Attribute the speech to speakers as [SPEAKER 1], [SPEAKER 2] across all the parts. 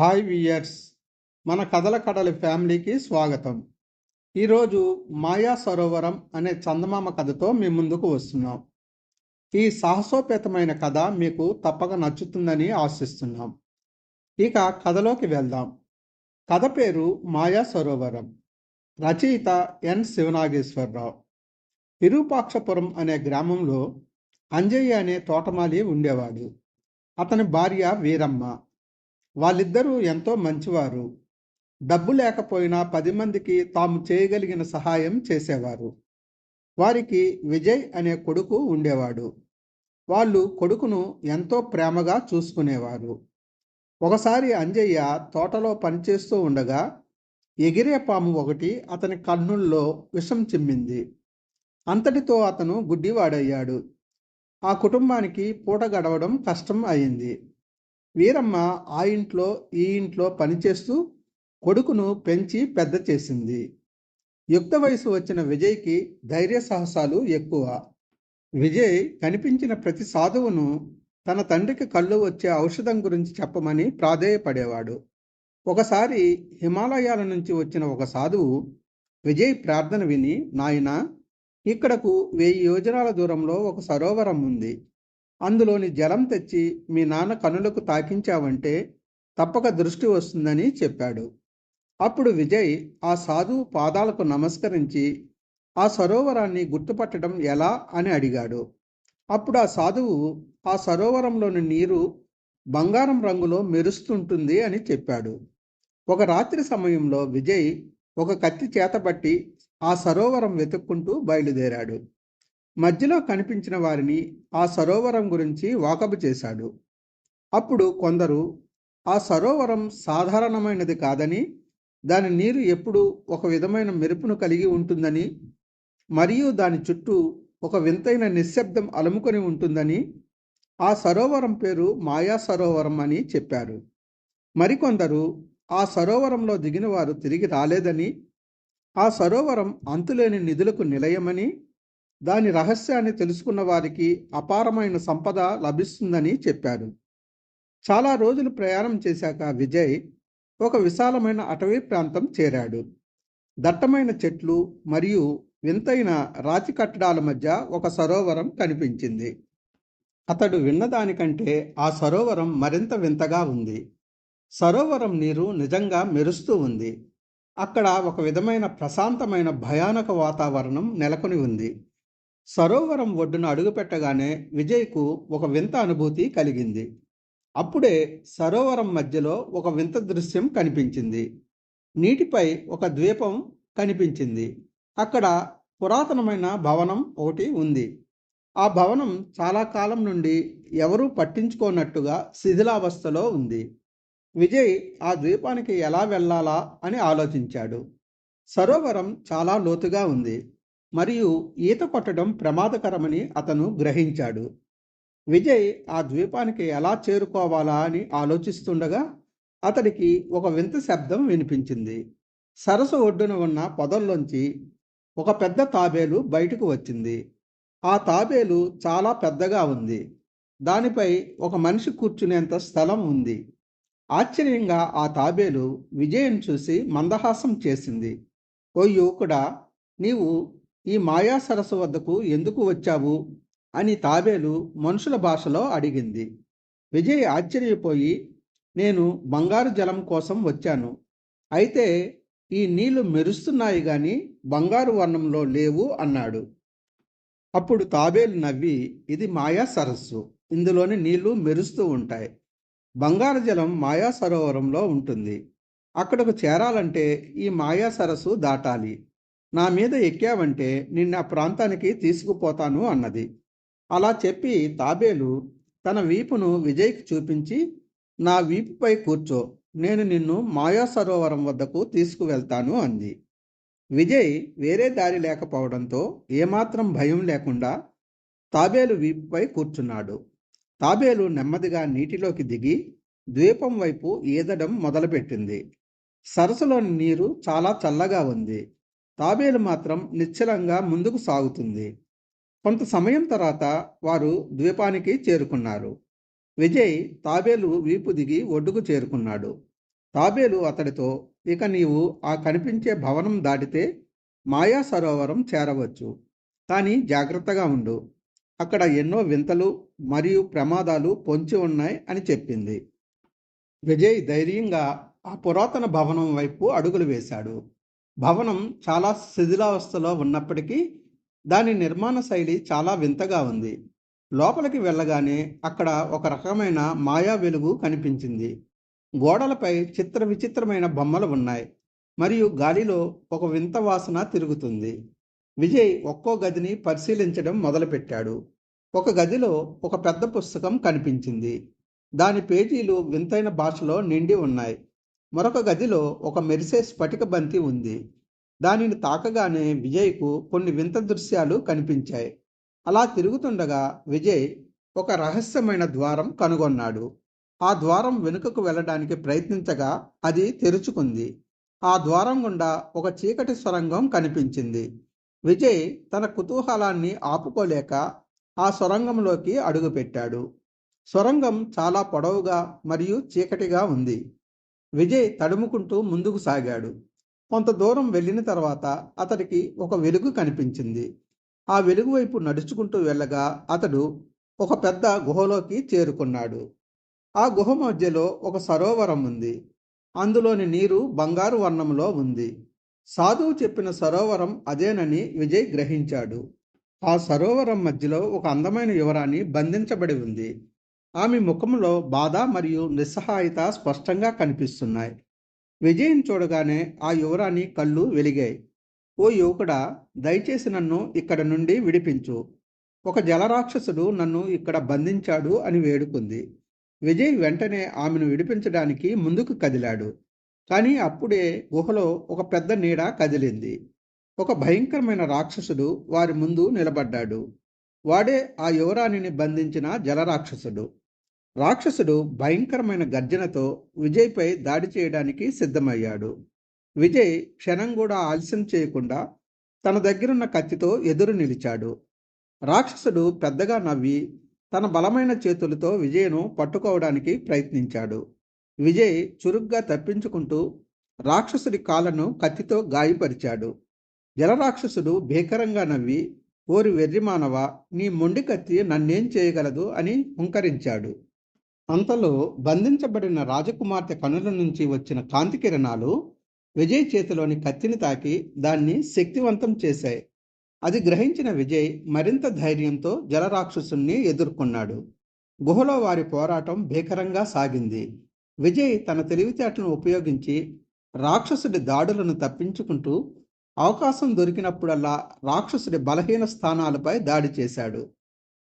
[SPEAKER 1] Hi viewers మన కథల కడలి ఫ్యామిలీకి స్వాగతం. ఈరోజు మాయా సరోవరం అనే చందమామ కథతో మీ ముందుకు వస్తున్నాం. ఈ సాహసోపేతమైన కథ మీకు తప్పక నచ్చుతుందని ఆశిస్తున్నాం. ఇక కథలోకి వెళ్దాం. కథ పేరు మాయా సరోవరం. రచయిత ఎన్ శివనాగేశ్వరరావు. విరూపాక్షపురం అనే గ్రామంలో అంజయ్య అనే తోటమాలి ఉండేవాడు. అతని భార్య వీరమ్మ. వాళ్ళిద్దరూ ఎంతో మంచివారు. డబ్బు లేకపోయినా పది మందికి తాము చేయగలిగిన సహాయం చేసేవారు. వారికి విజయ్ అనే కొడుకు ఉండేవాడు. వాళ్ళు కొడుకును ఎంతో ప్రేమగా చూసుకునేవారు. ఒకసారి అంజయ్య తోటలో పనిచేస్తూ ఉండగా ఎగిరే పాము ఒకటి అతని కన్నుల్లో విషం చిమ్మింది. అంతటితో అతను గుడ్డివాడయ్యాడు. ఆ కుటుంబానికి పూట గడవడం కష్టం అయింది. వీరమ్మ ఆ ఇంట్లో ఈ ఇంట్లో పనిచేస్తూ కొడుకును పెంచి పెద్ద చేసింది. యుక్త వయసు వచ్చిన విజయ్కి ధైర్య సాహసాలు ఎక్కువ. విజయ్ కనిపించిన ప్రతి సాధువును తన తండ్రికి కళ్ళు వచ్చే ఔషధం గురించి చెప్పమని ప్రాధేయపడేవాడు. ఒకసారి హిమాలయాల నుంచి వచ్చిన ఒక సాధువు విజయ్ ప్రార్థన విని నాయన ఇక్కడకు వెయ్యి యోజనాల దూరంలో ఒక సరోవరం ఉంది. అందులోని జలం తెచ్చి మీ నాన్న కనులకు తాకించావంటే తప్పక దృష్టి వస్తుందని చెప్పాడు. అప్పుడు విజయ్ ఆ సాధువు పాదాలకు నమస్కరించి ఆ సరోవరాన్ని గుర్తుపట్టడం ఎలా అని అడిగాడు. అప్పుడు ఆ సాధువు ఆ సరోవరంలోని నీరు బంగారం రంగులో మెరుస్తుంటుంది అని చెప్పాడు. ఒక రాత్రి సమయంలో విజయ్ ఒక కత్తి చేతబట్టి ఆ సరోవరం వెతుక్కుంటూ బయలుదేరాడు. మధ్యలో కనిపించిన వారిని ఆ సరోవరం గురించి వాకబు చేశాడు. అప్పుడు కొందరు ఆ సరోవరం సాధారణమైనది కాదని దాని నీరు ఎప్పుడు ఒక విధమైన మెరుపును కలిగి ఉంటుందని మరియు దాని చుట్టూ ఒక వింతైన నిశ్శబ్దం అలుముకొని ఉంటుందని ఆ సరోవరం పేరు మాయా సరోవరం అని చెప్పారు. మరికొందరు ఆ సరోవరంలో దిగిన వారు తిరిగి రాలేదని ఆ సరోవరం అంతులేని నిధులకు నిలయమని దాని రహస్యాన్ని తెలుసుకున్న వారికి అపారమైన సంపద లభిస్తుందని చెప్పారు చాలా రోజులు ప్రయాణం చేశాక విజయ్ ఒక విశాలమైన అటవీ ప్రాంతం చేరాడు. దట్టమైన చెట్లు మరియు వింతైన రాతి కట్టడాల మధ్య ఒక సరోవరం కనిపించింది. అతడు విన్నదానికంటే ఆ సరోవరం మరింత వింతగా ఉంది. సరోవరం నీరు నిజంగా మెరుస్తూ ఉంది. అక్కడ ఒక విధమైన ప్రశాంతమైన భయానక వాతావరణం నెలకొని ఉంది. సరోవరం ఒడ్డున అడుగుపెట్టగానే విజయ్కు ఒక వింత అనుభూతి కలిగింది. అప్పుడే సరోవరం మధ్యలో ఒక వింత దృశ్యం కనిపించింది. నీటిపై ఒక ద్వీపం కనిపించింది. అక్కడ పురాతనమైన భవనం ఒకటి ఉంది. ఆ భవనం చాలా కాలం నుండి ఎవరూ పట్టించుకోనట్టుగా శిథిలావస్థలో ఉంది. విజయ్ ఆ ద్వీపానికి ఎలా వెళ్ళాలా అని ఆలోచించాడు. సరోవరం చాలా లోతుగా ఉంది. మరియు ఈత కొట్టడం ప్రమాదకరమని అతను గ్రహించాడు. విజయ్ ఆ ద్వీపానికి ఎలా చేరుకోవాలా అని ఆలోచిస్తుండగా అతడికి ఒక వింత శబ్దం వినిపించింది. సరస్సు ఒడ్డున ఉన్న పొదల్లోంచి ఒక పెద్ద తాబేలు బయటకు వచ్చింది. ఆ తాబేలు చాలా పెద్దగా ఉంది. దానిపై ఒక మనిషి కూర్చునేంత స్థలం ఉంది. ఆశ్చర్యంగా ఆ తాబేలు విజయం చూసి మందహాసం చేసింది. ఓ యువకుడా నీవు ఈ మాయా సరస్సు వద్దకు ఎందుకు వచ్చావు? అని తాబేలు మనుషుల భాషలో అడిగింది. విజయ్ ఆశ్చర్యపోయి నేను బంగారు జలం కోసం వచ్చాను. అయితే ఈ నీళ్ళు మెరుస్తున్నాయి గాని బంగారు వర్ణంలో లేవు అన్నాడు. అప్పుడు తాబేలు నవ్వి ఇది మాయా సరస్సు. ఇందులోని నీళ్ళు మెరుస్తూ ఉంటాయి. బంగారు జలం మాయా సరోవరంలో ఉంటుంది. అక్కడకు చేరాలంటే ఈ మాయా సరస్సు దాటాలి. నా మీద ఎక్కావంటే నిన్న ప్రాంతానికి తీసుకుపోతాను అన్నది. అలా చెప్పి తాబేలు తన వీపును విజయ్కి చూపించి నా వీపుపై కూర్చో నేను నిన్ను మాయా సరోవరం వద్దకు తీసుకువెళ్తాను అంది. విజయ్ వేరే దారి లేకపోవడంతో ఏమాత్రం భయం లేకుండా తాబేలు వీపుపై కూర్చున్నాడు. తాబేలు నెమ్మదిగా నీటిలోకి దిగి ద్వీపం వైపు ఈదడం మొదలుపెట్టింది. సరస్సులోని నీరు చాలా చల్లగా ఉంది. తాబేలు మాత్రం నిశ్చలంగా ముందుకు సాగుతుంది. కొంత సమయం తర్వాత వారు ద్వీపానికి చేరుకున్నారు. విజయ్ తాబేలు వీపు దిగి ఒడ్డుకు చేరుకున్నాడు. తాబేలు అతడితో ఇక నీవు ఆ కనిపించే భవనం దాటితే మాయా సరోవరం చేరవచ్చు. కానీ జాగ్రత్తగా ఉండు. అక్కడ ఎన్నో వింతలు మరియు ప్రమాదాలు పొంచి ఉన్నాయి అని చెప్పింది. విజయ్ ధైర్యంగా ఆ పురాతన భవనం వైపు అడుగులు వేశాడు. భవనం చాలా శిథిలావస్థలో ఉన్నప్పటికీ దాని నిర్మాణ శైలి చాలా వింతగా ఉంది. లోపలికి వెళ్ళగానే అక్కడ ఒక రకమైన మాయా వెలుగు కనిపించింది. గోడలపై చిత్ర విచిత్రమైన బొమ్మలు ఉన్నాయి. మరియు గాలిలో ఒక వింత వాసన తిరుగుతుంది. విజయ్ ఒక్కో గదిని పరిశీలించడం మొదలుపెట్టాడు. ఒక గదిలో ఒక పెద్ద పుస్తకం కనిపించింది. దాని పేజీలు వింతైన భాషలో నిండి ఉన్నాయి. మరొక గదిలో ఒక మెరిసే స్ఫటిక బంతి ఉంది. దానిని తాకగానే విజయ్కు కొన్ని వింత దృశ్యాలు కనిపించాయి. అలా తిరుగుతుండగా విజయ్ ఒక రహస్యమైన ద్వారం కనుగొన్నాడు. ఆ ద్వారం వెనుకకు వెళ్ళడానికి ప్రయత్నించగా అది తెరుచుకుంది. ఆ ద్వారం గుండా ఒక చీకటి సొరంగం కనిపించింది. విజయ్ తన కుతూహలాన్ని ఆపుకోలేక ఆ సొరంగంలోకి అడుగుపెట్టాడు. సొరంగం చాలా పొడవుగా మరియు చీకటిగా ఉంది. విజయ్ తడుముకుంటూ ముందుకు సాగాడు. కొంత దూరం వెళ్ళిన తర్వాత అతడికి ఒక వెలుగు కనిపించింది. ఆ వెలుగు వైపు నడుచుకుంటూ వెళ్ళగా అతడు ఒక పెద్ద గుహలోకి చేరుకున్నాడు. ఆ గుహ మధ్యలో ఒక సరోవరం ఉంది. అందులోని నీరు బంగారు వర్ణంలో ఉంది. సాధువు చెప్పిన సరోవరం అదేనని విజయ్ గ్రహించాడు. ఆ సరోవరం మధ్యలో ఒక అందమైన యువరాణి బంధించబడి ఉంది. ఆమె ముఖంలో బాధ మరియు నిస్సహాయత స్పష్టంగా కనిపిస్తున్నాయి. విజయం చూడగానే ఆ యువరాణి కళ్ళు వెలిగాయి. ఓ యువకుడా దయచేసి నన్ను ఇక్కడ నుండి విడిపించు. ఒక జలరాక్షసుడు నన్ను ఇక్కడ బంధించాడు అని వేడుకుంది. విజయ్ వెంటనే ఆమెను విడిపించడానికి ముందుకు కదిలాడు. కానీ అప్పుడే గుహలో ఒక పెద్ద నీడ కదిలింది. ఒక భయంకరమైన రాక్షసుడు వారి ముందు నిలబడ్డాడు. వాడే ఆ యువరాణిని బంధించిన జలరాక్షసుడు. రాక్షసుడు భయంకరమైన గర్జనతో విజయ్పై దాడి చేయడానికి సిద్ధమయ్యాడు. విజయ్ క్షణం కూడా ఆలస్యం చేయకుండా తన దగ్గరున్న కత్తితో ఎదురు నిలిచాడు. రాక్షసుడు పెద్దగా నవ్వి తన బలమైన చేతులతో విజయ్ను పట్టుకోవడానికి ప్రయత్నించాడు. విజయ్ చురుగ్గా తప్పించుకుంటూ రాక్షసుడి కాళ్ళను కత్తితో గాయపరిచాడు. జలరాక్షసుడు భీకరంగా నవ్వి ఓరి వెర్రిమానవ నీ మొండి కత్తి నన్నేం చేయగలదు? అని హుంకరించాడు. అంతలో బంధించబడిన రాజకుమార్తె కనుల నుంచి వచ్చిన కాంతి కిరణాలు విజయ్ చేతిలోని కత్తిని తాకి దాన్ని శక్తివంతం చేశాయి. అది గ్రహించిన విజయ్ మరింత ధైర్యంతో జలరాక్షసుణ్ణి ఎదుర్కొన్నాడు. గుహలో వారి పోరాటం భీకరంగా సాగింది. విజయ్ తన తెలివితేటలను ఉపయోగించి రాక్షసుడి దాడులను తప్పించుకుంటూ అవకాశం దొరికినప్పుడల్లా రాక్షసుడి బలహీన స్థానాలపై దాడి చేశాడు.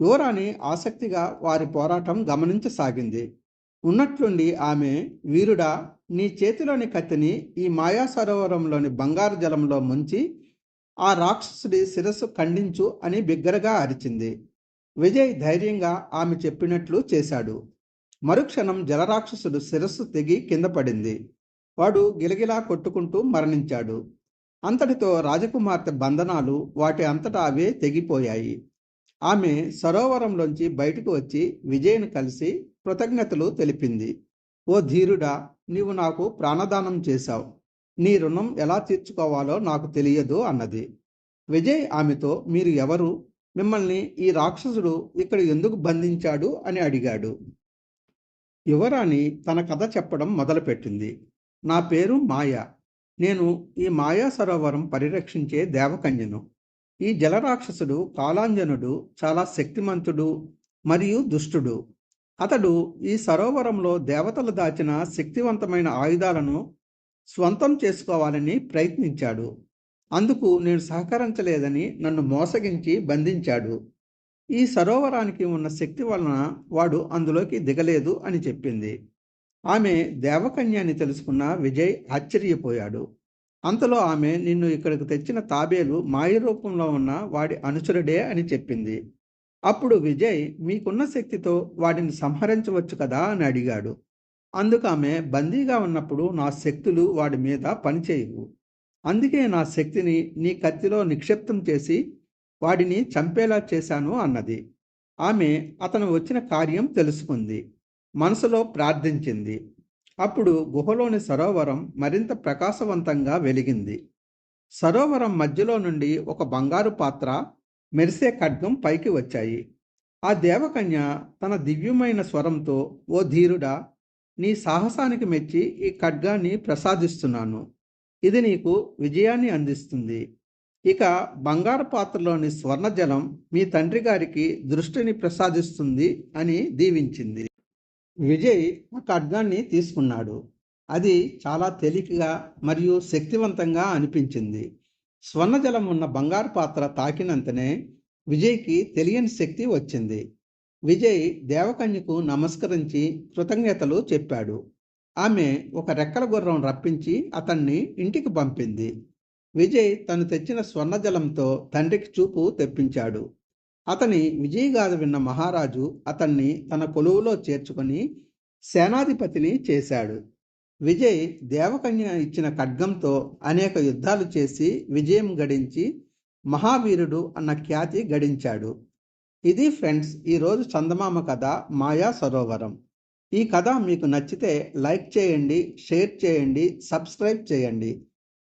[SPEAKER 1] యువరాణి ఆసక్తిగా వారి పోరాటం గమనించసాగింది. ఉన్నట్లుండి ఆమె వీరుడా నీ చేతిలోని కత్తిని ఈ మాయా సరోవరంలోని బంగారు జలంలో ముంచి ఆ రాక్షసుడి శిరస్సు ఖండించు అని బిగ్గరగా అరిచింది. విజయ్ ధైర్యంగా ఆమె చెప్పినట్లు చేశాడు. మరుక్షణం జలరాక్షసుడు శిరస్సు తెగి కింద పడింది. వాడు గిలగిలా కొట్టుకుంటూ మరణించాడు. అంతటితో రాజకుమార్తె బంధనాలు వాటి అంతటా అవే తెగిపోయాయి. ఆమె సరోవరంలోంచి బయటకు వచ్చి విజయ్ను కలిసి కృతజ్ఞతలు తెలిపింది. ఓ ధీరుడా నీవు నాకు ప్రాణదానం చేశావు. నీ రుణం ఎలా తీర్చుకోవాలో నాకు తెలియదు అన్నది. విజయ్ ఆమెతో మీరు ఎవరు? మిమ్మల్ని ఈ రాక్షసుడు ఇక్కడ ఎందుకు బంధించాడు? అని అడిగాడు. యువరాణి తన కథ చెప్పడం మొదలుపెట్టింది. నా పేరు మాయ. నేను ఈ మాయా సరోవరం పరిరక్షించే దేవకన్యను. ఈ జలరాక్షసుడు కాలాంజనుడు చాలా శక్తిమంతుడు మరియు దుష్టుడు. అతడు ఈ సరోవరంలో దేవతలు దాచిన శక్తివంతమైన ఆయుధాలను స్వంతం చేసుకోవాలని ప్రయత్నించాడు. అందుకు నేను సహకరించలేదని నన్ను మోసగించి బంధించాడు. ఈ సరోవరానికి ఉన్న శక్తి వలన వాడు అందులోకి దిగలేదు అని చెప్పింది. ఆమె దేవకన్య అని తెలుసుకున్న విజయ్ ఆశ్చర్యపోయాడు. అంతలో ఆమె నిన్ను ఇక్కడికి తెచ్చిన తాబేలు మాయ రూపంలో ఉన్న వాడి అనుచరుడే అని చెప్పింది. అప్పుడు విజయ్ మీకున్న శక్తితో వాడిని సంహరించవచ్చు కదా అని అడిగాడు. అందుకు ఆమె బందీగా ఉన్నప్పుడు నా శక్తులు వాడి మీద పనిచేయవు అందుకే నా శక్తిని నీ కత్తిలో నిక్షిప్తం చేసి వాడిని చంపేలా చేశాను అన్నది. ఆమె అతను వచ్చిన కార్యం తెలుసుకుంది. మనసులో ప్రార్థించింది. అప్పుడు గుహలోని సరోవరం మరింత ప్రకాశవంతంగా వెలిగింది. సరోవరం మధ్యలో నుండి ఒక బంగారు పాత్ర మెరిసే ఖడ్గం పైకి వచ్చాయి. ఆ దేవకన్య తన దివ్యమైన స్వరంతో ఓ ధీరుడా నీ సాహసానికి మెచ్చి ఈ ఖడ్గాన్ని ప్రసాదిస్తున్నాను. ఇది నీకు విజయాన్ని అందిస్తుంది. ఇక బంగారు పాత్రలోని స్వర్ణజలం మీ తండ్రి గారికి దృష్టిని ప్రసాదిస్తుంది అని దీవించింది. విజయ్ ఒక ఖడ్గాన్ని తీసుకున్నాడు. అది చాలా తేలికగా మరియు శక్తివంతంగా అనిపించింది. స్వర్ణజలం ఉన్న బంగారు పాత్ర తాకినంతనే విజయ్కి తెలియని శక్తి వచ్చింది. విజయ్ దేవకన్యకు నమస్కరించి కృతజ్ఞతలు చెప్పాడు. ఆమె ఒక రెక్కల గుర్రం రప్పించి అతన్ని ఇంటికి పంపింది. విజయ్ తను తెచ్చిన స్వర్ణజలంతో తండ్రికి చూపు తెప్పించాడు. అతని విజయగాథ విన్న మహారాజు అతన్ని తన కొలువులో చేర్చుకొని సేనాధిపతిని చేశాడు. విజయ్ దేవకన్య ఇచ్చిన ఖడ్గంతో అనేక యుద్ధాలు చేసి విజయం గడించి మహావీరుడు అన్న ఖ్యాతి గడించాడు. ఇది ఫ్రెండ్స్ ఈరోజు చందమామ కథ మాయా సరోవరం. ఈ కథ మీకు నచ్చితే లైక్ చేయండి షేర్ చేయండి సబ్స్క్రైబ్ చేయండి.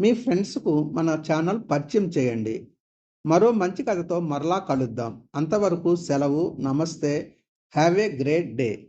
[SPEAKER 1] మీ ఫ్రెండ్స్కు మన ఛానల్ పరిచయం చేయండి. మరో మంచి కథతో మరలా కలుద్దాం. అంతవరకు సెలవు నమస్తే. Have a great day.